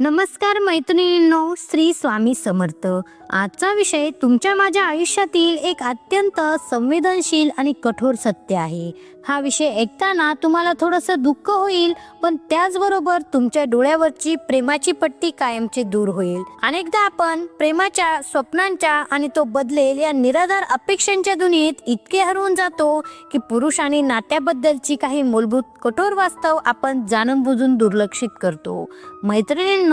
नमस्कार मैत्रिणींनो श्री स्वामी समर्थ. आजचा विषय तुमच्या माझ्या आयुष्यातील एक अत्यंत संवेदनशील आणि कठोर सत्य आहे. हा विषय ऐकताना तुम्हाला थोडंसं दुःख होईल पण त्याचबरोबर तुमच्या डोळ्यावरची प्रेमाची पट्टी कायमची दूर होईल. अनेकदा आपण प्रेमाच्या स्वप्नांच्या आणि तो बदलेल या निराधार अपेक्षांच्या दुनियेत इतके हरवून जातो की पुरुष आणि नात्याबद्दलची काही मूलभूत कठोर वास्तव आपण जाणून बुजून दुर्लक्षित करतो. मैत्रिणींनो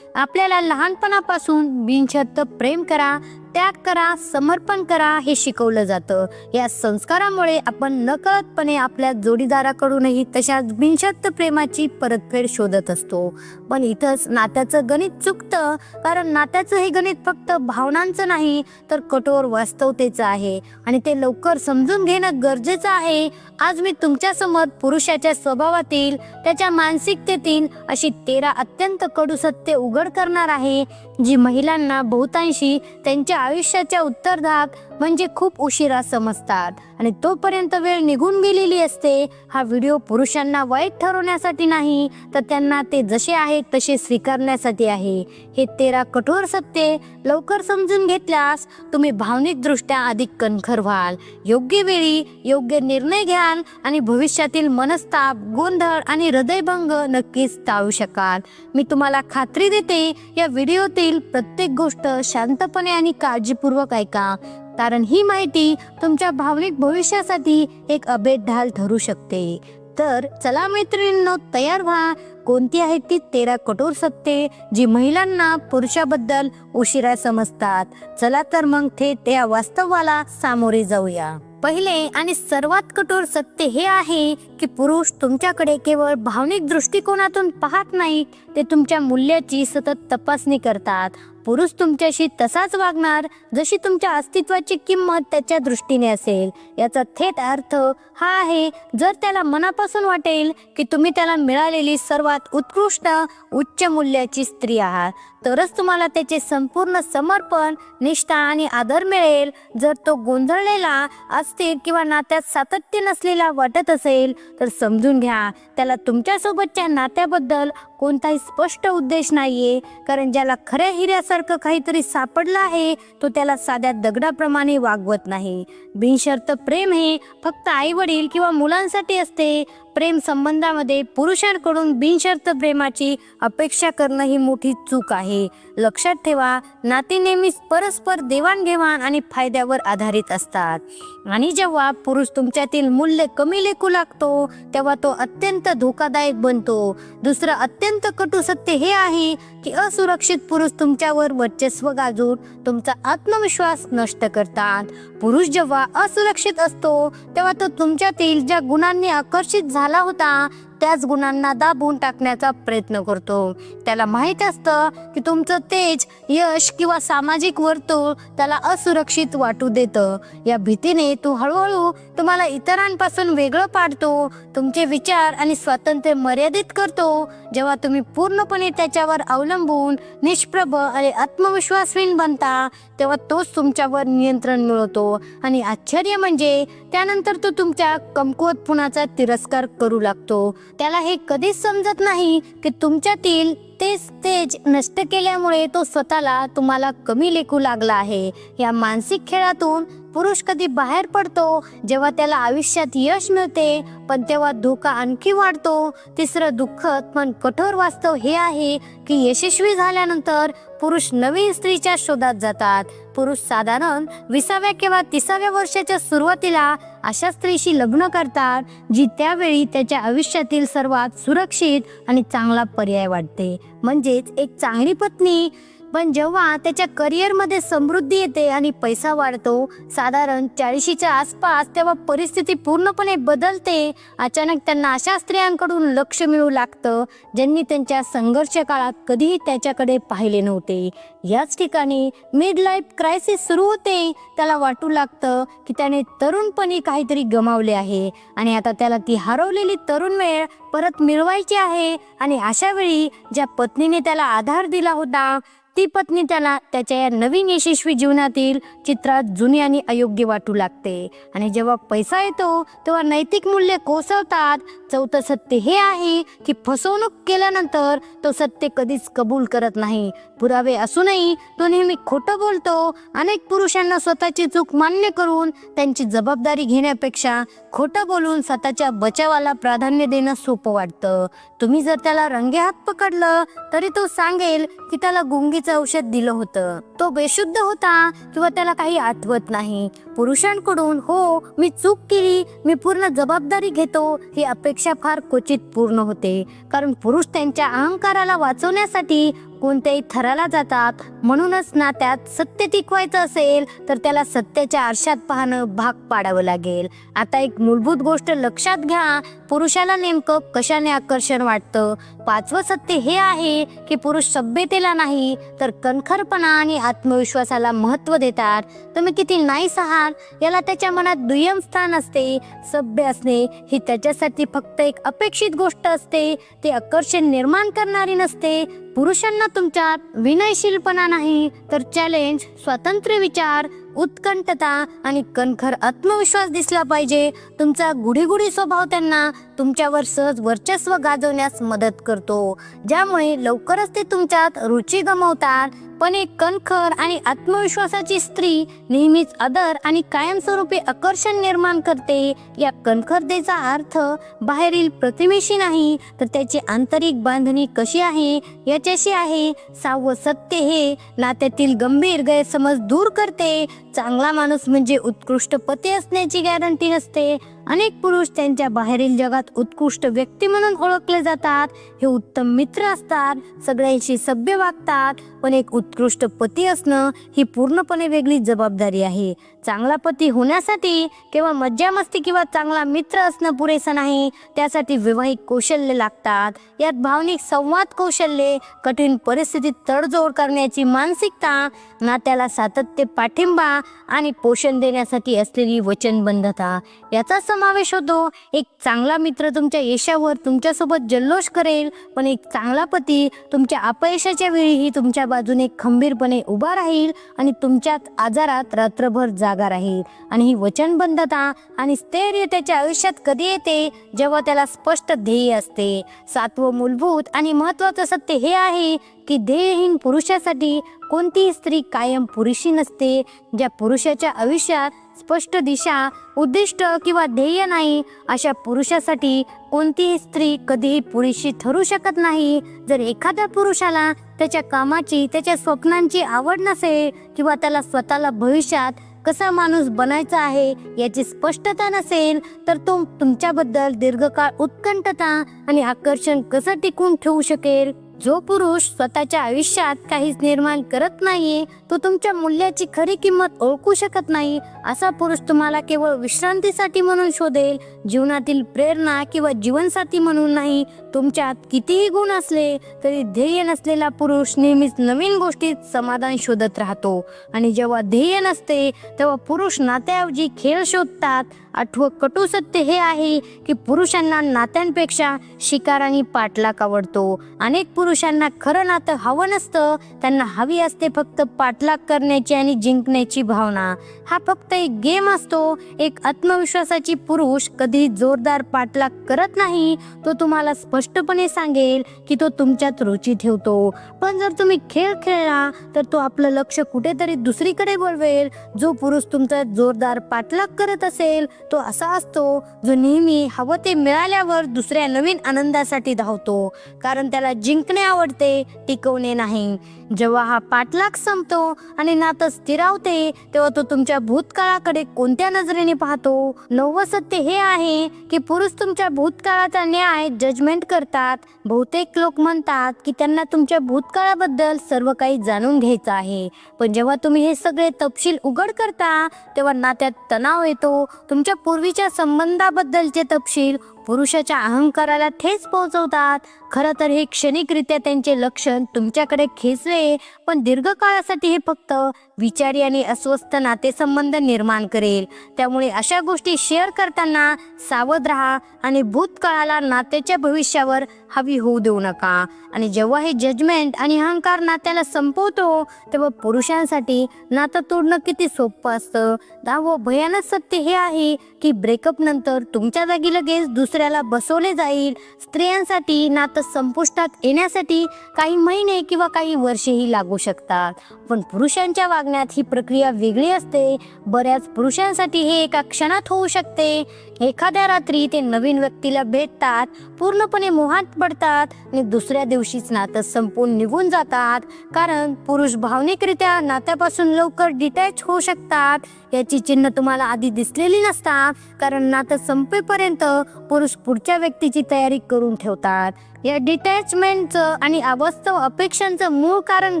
आपल्याला लहानपणापासून बिनशर्त प्रेम करा. त्याग करा समर्पण करा हे शिकवलं जातं. या संस्कारामुळे आपण नकळतपणे आपल्या जोडीदाराकडूनही तशाच बिनशक्त प्रेमाची परतफेड शोधत असतो. पण इथंच नात्याचं गणित चुकतं कारण नात्याचं हे गणित फक्त भावनांचं नाही तर कठोर वास्तवतेचं आहे. आणि ते लवकर समजून घेणं गरजेचं आहे. आज मी तुमच्यासमोर पुरुषाच्या स्वभावातील त्याच्या मानसिकतेतील अशी तेरा अत्यंत कडू सत्य उघड करणार आहे जी महिलांना बहुतांशी त्यांच्या आयुष्याच्या उत्तरदाग म्हणजे खूप उशिरा समजतात. आणि तोपर्यंत वेळ निघून गेलेली असते. हा व्हिडिओ पुरुषांना वाईट ठरवण्यासाठी नाही तर त्यांना ते जसे आहेत तसे स्वीकारण्यासाठी आहे. हे तेरा कठोर सत्य लवकर समजून घेतल्यास तुम्ही भावनिकदृष्ट्या अधिक कणखर व्हाल. योग्य वेळी योग्य निर्णय घ्याल आणि भविष्यातील मनस्ताप गोंधळ आणि हृदयभंग नक्कीच टाळू शकाल. मी तुम्हाला खात्री देते या व्हिडिओतील प्रत्येक गोष्ट शांतपणे आणि काळजीपूर्वक ऐका. कारण ही माहिती तुमच्या भावनिक भविष्यासाठी एक अभेद ढाल ठरू शकते. तर चला मैत्रिणींनो तयार व्हा. कोणती आहेत ती तेरा कठोर सत्ये जी महिलांना पुरुषाबद्दल उशिरा समजतात? चला तर मग थेट त्या वास्तवाला सामोरे जाऊया. पहिले आणि सर्वात कठोर सत्य हे आहे की पुरुष तुमच्याकडे केवळ भावनिक दृष्टिकोनातून पाहत नाही ते तुमच्या मूल्याची सतत तपासणी करतात. पुरुष तुमच्याशी तसाच वागणार जशी तुमच्या अस्तित्वाची किंमत त्याच्या दृष्टीने असेल. याचा थेट अर्थ हा आहे जर त्याला मनापासून वाटेल की तुम्ही त्याला मिळालेली सर्वात उत्कृष्ट उच्च मूल्याची स्त्री आहात. तरच तुम्हाला त्याचे संपूर्ण समर्पण निष्ठा आणि आदर मिळेल. जर तो गोंधळलेला अस्थिर किंवा नात्यात सातत्य नसलेला वाटत असेल तर समजून घ्या त्याला तुमच्यासोबतच्या नात्याबद्दल कोणताही स्पष्ट उद्देश नाहीये. कारण ज्याला खऱ्या हिऱ्यासारखं काहीतरी सापडलं आहे तो त्याला साध्या दगडाप्रमाणे वागवत नाही. बिनशर्त प्रेम हे फक्त आई वडील किंवा मुलांसाठी असते प्रेम संबंधामध्ये पुरुषांकडून बिनशर्त प्रेमाची अपेक्षा करणं ही मोठी चूक आहे. लक्षात ठेवा नाती नेहमीच परस्पर देवाणघेवाण आणि फायद्यावर आधारित असतात. आणि जेव्हा पुरुष तुमच्यातील मूल्य कमी लेखू लागतो तेव्हा तो अत्यंत धोकादायक बनतो. दुसरं अत्यंत कटू सत्य हे आहे की असुरक्षित पुरुष तुमच्यावर वर्चस्व गाजून तुमचा आत्मविश्वास नष्ट करतात. पुरुष जेव्हा असुरक्षित असतो तेव्हा तो तुमच्यातील ज्या गुणांनी आकर्षित झाला झाला होता त्याच गुणांना दाबून टाकण्याचा प्रयत्न करतो. त्याला माहीत असतं की तुमचं तेज यश किंवा सामाजिक वर्तुळ त्याला असुरक्षित वाटू देतं. या भीतीने तो हळूहळू तुम्हाला इतरांपासून वेगळं पाडतो तुमचे विचार आणि स्वातंत्र्य मर्यादित करतो. जेव्हा तुम्ही पूर्णपणे त्याच्यावर अवलंबून निष्प्रभ आणि आत्मविश्वासहीन बनता तेव्हा तोच तुमच्यावर नियंत्रण मिळवतो. आणि आश्चर्य म्हणजे त्यानंतर तो तुमच्या कमकुवतपणाचा तिरस्कार करू लागतो. त्याला हे कधीच समजत नाही की तुमच्यातील तेच तेज नष्ट केल्यामुळे तो स्वतःला तुम्हाला कमी लेखू लागला आहे. या मानसिक खेळातून पुरुष कधी बाहेर पडतो जेव्हा त्याला आयुष्यात यश मिळते पण तेव्हा धोका आणखी वाढतो. तिसरं दुःखद पण कठोर वास्तव हे आहे की यशस्वी झाल्यानंतर पुरुष नवीन स्त्रीच्या शोधात जातात. पुरुष साधारण विसाव्या किंवा तिसाव्या वर्षाच्या सुरुवातीला अशा स्त्रीशी लग्न करतात जी त्यावेळी त्याच्या आयुष्यातील सर्वात सुरक्षित आणि चांगला पर्याय वाटते. म्हणजेच एक चांगली पत्नी पण जेव्हा त्याच्या करिअरमध्ये समृद्धी येते आणि पैसा वाढतो साधारण चाळीशीच्या आसपास तेव्हा परिस्थिती पूर्णपणे बदलते अचानक त्यांना अशा स्त्रियांकडून लक्ष मिळू लागतं ज्यांनी त्यांच्या संघर्ष काळात कधीही त्याच्याकडे पाहिले नव्हते. याच ठिकाणी मिड लाईफ क्रायसिस सुरू होते त्याला वाटू लागतं की त्याने तरुणपणी काहीतरी गमावले आहे आणि आता त्याला ती हरवलेली तरुण वेळ परत मिळवायची आहे आणि अशा वेळी ज्या पत्नीने त्याला आधार दिला होता ती पत्नी त्याला त्याच्या या नवीन यशस्वी जीवनातील चित्रात जुनी आणि अयोग्य वाटू लागते. आणि जेव्हा पैसा येतो तेव्हा नैतिक मूल्य कोसळतात. चौथं सत्य हे आहे की फसवणूक केल्यानंतर तो सत्य कधीच कबूल करत नाही. पुरावे असूनही तो नेहमी खोटं बोलतो. अनेक पुरुषांना स्वतःची चूक मान्य करून त्यांची जबाबदारी घेण्यापेक्षा खोटं बोलून स्वतःच्या बचावाला प्राधान्य देणं सोपं वाटतं. तुम्ही जर त्याला रंगे हात पकडलं तरी तो सांगेल की त्याला गुंगीचं औषध दिलं होतं. तो बेशुद्ध होता किंवा त्याला काही आठवत नाही. पुरुषांकडून हो मी चूक केली मी पूर्ण जबाबदारी घेतो ही अपेक्षा फार क्वचित पूर्ण होते. कारण पुरुष त्यांच्या अहंकाराला वाचवण्यासाठी कोणत्याही थराला जातात. म्हणूनच नात्यात सत्य टिकवायचं असेल तर त्याला सत्याच्या आरशात पाहणं भाग पाडावं लागेल. आता एक मूलभूत गोष्ट लक्षात घ्या पुरुषाला नेमकं कशाने आकर्षण वाटतं? पाचवं सत्य हे आहे की पुरुष सभ्यतेला नाही तर कणखरपणा आणि आत्मविश्वासाला महत्त्व देतात. तुम्ही किती नाईस आहात. याला त्याच्या मनात दुय्यम स्थान असते. सभ्य असणे ही त्याच्यासाठी फक्त एक अपेक्षित गोष्ट असते. ते आकर्षण निर्माण करणारी नसते. पुरुषांना तुमच्यात विनयशीलपणा नाही तर चॅलेंज स्वातंत्र्य विचार उत्कंठता आणि कणखर आत्मविश्वास दिसला पाहिजे. तुमचा गुढीगुढी स्वभाव त्यांना तुमच्यावर सहज वर्चस्व गाजवण्यास मदत करतो. ज्यामुळे लवकरच ते तुमच्यात रुची गमावतात. पण एक कणखर आणि आत्मविश्वासाची स्त्री नेहमीच आदर आणि कायमस्वरूपी आकर्षण निर्माण करते. या कणखरतेचा अर्थ बाहेरील प्रतिमेशी नाही तर त्याची आंतरिक बांधणी कशी आहे याच्याशी आहे. सावं सत्य हे नात्यातील गंभीर गैरसमज दूर करते. चांगला माणूस म्हणजे उत्कृष्ट पती असण्याची गॅरंटी नसते. अनेक पुरुष त्यांच्या बाहेरील जगात उत्कृष्ट व्यक्ती म्हणून ओळखले जातात. हे उत्तम मित्र असतात. सगळ्यांशी सभ्य वागतात. पण एक उत्कृष्ट पती असणं ही पूर्णपणे वेगळी जबाबदारी आहे. चांगला पती होण्यासाठी केवळ मज्जा मस्ती किंवा चांगला मित्र असणं पुरेसं नाही. त्यासाठी वैवाहिक कौशल्य लागतात. यात भावनिक संवाद कौशल्ये कठीण परिस्थितीत तडजोड करण्याची मानसिकता नात्याला सातत्य पाठिंबा आणि पोषण देण्यासाठी असलेली वचनबद्धता याचा सम समावेश होतो. एक चांगला मित्र तुमच्या यशावर तुमच्यासोबत जल्लोष करेल. पण एक चांगला पती तुमच्या अपयशाच्या वेळीही तुमच्या बाजूने खंबीरपणे उभा राहील आणि तुमच्या आजारात रात्रभर जागा राहील. आणि ही वचनबद्धता आणि स्थैर्य त्याच्या आयुष्यात कधी येते? जेव्हा त्याला स्पष्ट ध्येय असते. सातवं मूलभूत आणि महत्वाचं सत्य हे आहे की ध्येयहीन पुरुषासाठी कोणतीही स्त्री कायम पुरुषी नसते ज्या पुरुषाच्या आयुष्यात स्पष्ट दिशा उद्दिष्ट किंवा ध्येय नाही अशा पुरुषासाठी कोणतीही स्त्री कधीही पुरुषी ठरू शकत नाही. जर एखाद्या पुरुषाला त्याच्या कामाची त्याच्या स्वप्नांची आवड नसेल किंवा त्याला स्वतःला भविष्यात कसा माणूस बनायचा आहे याची स्पष्टता नसेल तर तो तुमच्याबद्दल दीर्घकाळ उत्कंठता आणि आकर्षण कसं टिकून ठेवू शकेल? जो पुरुष स्वतःच्या आयुष्यात काहीच निर्माण करत नाहीये तो तुमच्या मूल्याची खरी किंमत ओळखू शकत नाही असा पुरुष तुम्हाला केवळ विश्रांतीसाठी म्हणून शोधेल जीवनातील प्रेरणा किंवा जीवनसाथी म्हणून नाही तुमच्यात कितीही गुण असले तरी ध्येय नसलेला पुरुष नेहमीच नवीन गोष्टीत समाधान शोधत राहतो. आणि जेव्हा ध्येय नसते तेव्हा पुरुष नात्याऐवजी खेळ शोधतात. आठवं कटू सत्य हे आहे की पुरुषांना नात्यांपेक्षा शिकार आणि पाठलाग आवडतो. अनेक पुरुषांना खरं नातं हवं नसतं त्यांना हवी असते फक्त पाठलाग करण्याची आणि जिंकण्याची भावना. हा फक्त एक गेम असतो. एक आत्मविश्वासाची पुरुष कधी जोरदार पाठलाग करत नाही तो तुम्हाला स्पष्टपणे सांगेल की तो तुमच्यात रुची ठेवतो. पण जर तुम्ही खेळ खेळला तर तो आपलं लक्ष कुठेतरी दुसरीकडे वळवेल. जो पुरुष तुमचा जोरदार पाठलाग करत असेल तो असा असतो जो नेहमी हवं ते मिळाल्यावर दुसऱ्या नवीन आनंदासाठी धावतो. कारण त्याला जिंकणे आवडते टिकवणे नाही. जेव्हा हा पाठलाग संपतो आणि नातं स्थिरावते तेव्हा तो तुमच्या भूतकाळाकडे कोणत्या नजरेने पाहतो? नववं सत्य हे आहे की पुरुष तुमच्या भूतकाळाचा न्याय जजमेंट करतात. बहुतेक लोक म्हणतात की त्यांना तुमच्या भूतकाळाबद्दल सर्व काही जाणून घ्यायचं आहे. पण जेव्हा तुम्ही हे सगळे तपशील उघड करता तेव्हा नात्यात तणाव येतो. तुमच्या पूर्वीच्या संबंधाबद्दलचे तपशील पुरुषाच्या अहंकाराला ठेच पोहोचवतात खरं तर हे क्षणिकरित्या त्यांचे लक्षण तुमच्याकडे खेचले पण दीर्घकाळासाठी हे फक्त विचारी आणि अस्वस्थ नातेसंबंध निर्माण करेल. त्यामुळे अशा गोष्टी शेअर करताना सावध राहा आणि भूतकाळाला नात्याच्या भविष्यावर हवी होऊ देऊ नका. आणि जेव्हा हे जजमेंट आणि अहंकार नात्याला संपवतो तेव्हा पुरुषांसाठी नातं तोडणं किती सोपं असतं. दहावं भयानक सत्य हे आहे की ब्रेकअप नंतर तुमच्या जागी लगेच दुसऱ्याला बसवले जाईल. स्त्रियांसाठी नातं संपुष्टात येण्यासाठी काही महिने किंवा काही वर्षेही लागू शकतात. पण पुरुषांच्या वागण्यात ही प्रक्रिया वेगळी असते. बऱ्याच पुरुषांसाठी हे एका क्षणात होऊ शकते. एखाद्या रात्री ते नवीन व्यक्तीला भेटतात पूर्णपणे मोहात पडतात आणि दुसऱ्या दिवशीच नातं संपून निघून जातात. कारण पुरुष भावनिकरित्या नात्यापासून लवकर डिटॅच होऊ शकतात. याची चिन्ह तुम्हाला आधी दिसलेली नसतात. कारण नातं संपेपर्यंत पुरुष पुढच्या व्यक्तीची तयारी करून ठेवतात. या डिटॅचमेंटचं आणि अवास्तव अपेक्षांचं मूळ कारण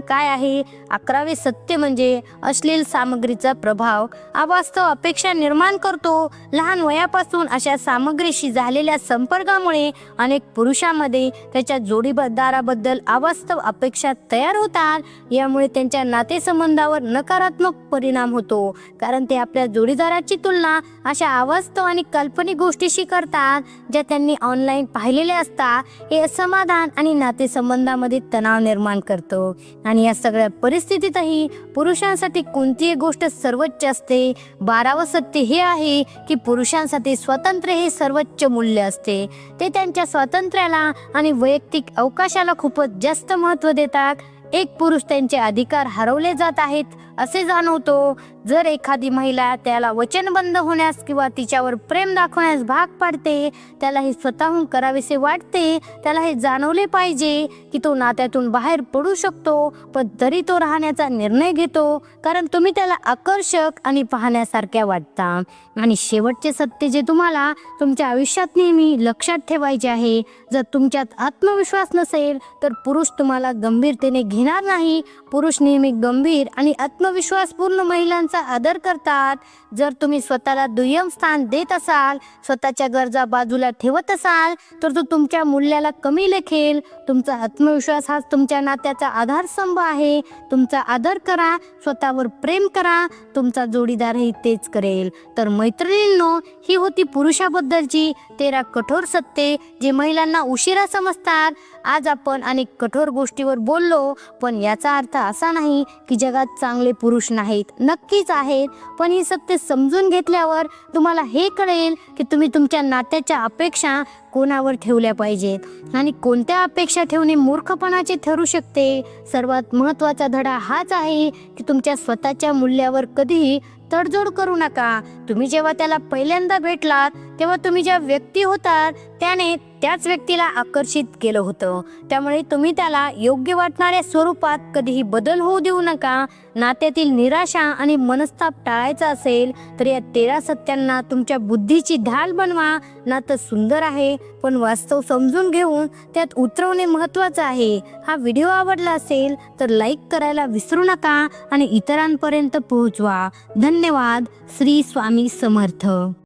काय आहे? अकरावे सत्य म्हणजे अश्लील सामग्रीचा प्रभाव. अवास्तव अपेक्षा निर्माण करतो. लहान वयापासून अशा सामग्रीशी झालेल्या संपर्कामुळे अनेक पुरुषांमध्ये त्याच्या जोडीदाराबद्दल अवास्तव अपेक्षा तयार होतात. यामुळे त्यांच्या नातेसंबंधावर नकारात्मक परिणाम होतो. कारण ते आपल्या जोडीदाराची तुलना अशा अवास्तव आणि काल्पनिक गोष्टीशी करतात ज्या त्यांनी ऑनलाईन पाहिलेल्या असतात. हे असमाधान आणि नातेसंबंधामध्ये तणाव निर्माण करतो. आणि या सगळ्या परिस्थितीतही पुरुषांसाठी कोणतीही गोष्ट सर्वोच्च असते. बारावं सत्य हे आहे की पुरुषांसाठी स्वातंत्र्य हे सर्वोच्च मूल्य असते. ते त्यांच्या स्वातंत्र्याला आणि वैयक्तिक अवकाशाला खूपच जास्त महत्त्व देतात. एक पुरुष त्यांचे अधिकार हरवले जात आहेत. असे जाणवतो जर एखादी महिला त्याला वचनबंद होण्यास किंवा तिच्यावर प्रेम दाखवण्यास भाग पाडते त्याला हे स्वतःहून करावेसे वाटते त्याला हे जाणवले पाहिजे की तो नात्यातून बाहेर पडू शकतो पण तरी तो राहण्याचा निर्णय घेतो कारण तुम्ही त्याला आकर्षक आणि पाहण्यासारख्या वाटता. आणि शेवटचे सत्य जे तुम्हाला तुमच्या आयुष्यात नेहमी लक्षात ठेवायचे आहे जर तुमच्यात आत्मविश्वास नसेल तर पुरुष तुम्हाला गंभीरतेने घेणार नाही. पुरुष नेहमी गंभीर आणि आत्मविश्वासपूर्ण महिलांचा आदर करतात. जर तुम्ही स्वतःला दुय्यम स्थान देत असाल स्वतःच्या गरजा बाजूला ठेवत असाल तर तो तुमच्या मूल्याला कमी लेखेल. तुमचा आत्मविश्वास हा तुमच्या नात्याचा आधारस्तंभ आहे. तुमचा आदर करा स्वतःवर प्रेम करा तुमचा जोडीदारही तेच करेल. तर मैत्रिणींनो ही होती पुरुषाबद्दलची तेरा कठोर सत्ये जे महिलांना उशिरा समजतात. आज आपण अनेक कठोर गोष्टीवर बोललो पण याचा अर्थ असा नाही की जगात चांगले पुरुष नाहीत. नक्कीच आहेत. पण ही सत्य समजून घेतल्यावर तुम्हाला हे कळेल की तुम्ही तुमच्या नात्याच्या अपेक्षा कोणावर ठेवल्या पाहिजेत? आणि कोणत्या अपेक्षा ठेवणे मूर्खपणाचे ठरू शकते? सर्वात महत्त्वाचा धडा हाच आहे की तुमच्या स्वतःच्या मूल्यावर कधीही तडजोड करू नका. तुम्ही जेव्हा त्याला पहिल्यांदा भेटलात तेव्हा तुम्ही ज्या व्यक्ती होतात त्याने त्याच व्यक्तीला आकर्षित केलं होतं. त्यामुळे तुम्ही त्याला योग्य वाटणाऱ्या स्वरूपात कधीही बदल होऊ देऊ नका. नात्यातील निराशा आणि मनस्ताप टाळायचा असेल तर या तेरा सत्यांना तुमच्या बुद्धीची ढाल बनवा. नातं सुंदर आहे पण वास्तव समजून घेऊन त्यात उतरवणे महत्त्वाचं आहे. हा व्हिडिओ आवडला असेल तर लाईक करायला विसरू नका आणि इतरांपर्यंत पोहोचवा. धन्यवाद. श्री स्वामी समर्थ.